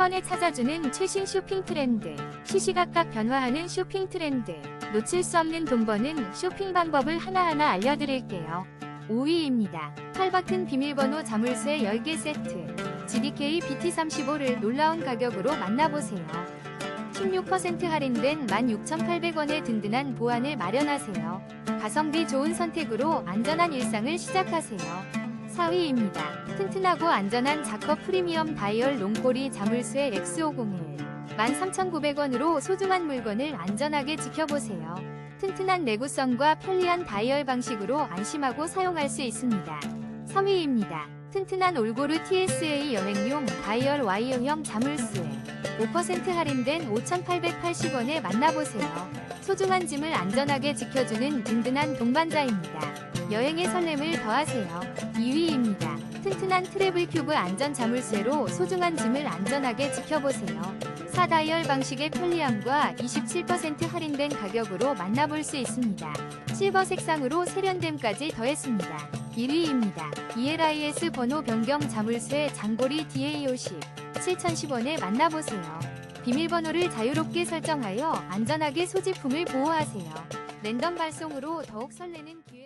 번에 찾아주는 최신 쇼핑 트렌드. 시시각각 변화하는 쇼핑 트렌드. 놓칠 수 없는 돈 버는 쇼핑 방법을 하나하나 알려드릴게요. 5위입니다. 팔버튼 비밀번호 자물쇠 10개 세트. GDK BT35를 놀라운 가격으로 만나보세요. 16% 할인된 16,800원의 든든한 보안을 마련하세요. 가성비 좋은 선택으로 안전한 일상을 시작하세요. 4위입니다. 튼튼하고 안전한 자커 프리미엄 다이얼 롱꼬리 자물쇠 X501. 13,900원으로 소중한 물건을 안전하게 지켜보세요. 튼튼한 내구성과 편리한 다이얼 방식으로 안심하고 사용할 수 있습니다. 3위입니다. 튼튼한 올고르 TSA 여행용 다이얼 와이어형 자물쇠. 5% 할인된 5,880원에 만나보세요. 소중한 짐을 안전하게 지켜주는 든든한 동반자입니다. 여행의 설렘을 더하세요. 2위입니다. 튼튼한 트래블 큐브 안전 자물쇠로 소중한 짐을 안전하게 지켜보세요. 4다이얼 방식의 편리함과 27% 할인된 가격으로 만나볼 수 있습니다. 실버 색상으로 세련됨까지 더했습니다. 1위입니다. ELIS 번호 변경 자물쇠 장고리 DA50 7010원에 만나보세요. 비밀번호를 자유롭게 설정하여 안전하게 소지품을 보호하세요. 랜덤 발송으로 더욱 설레는 기회를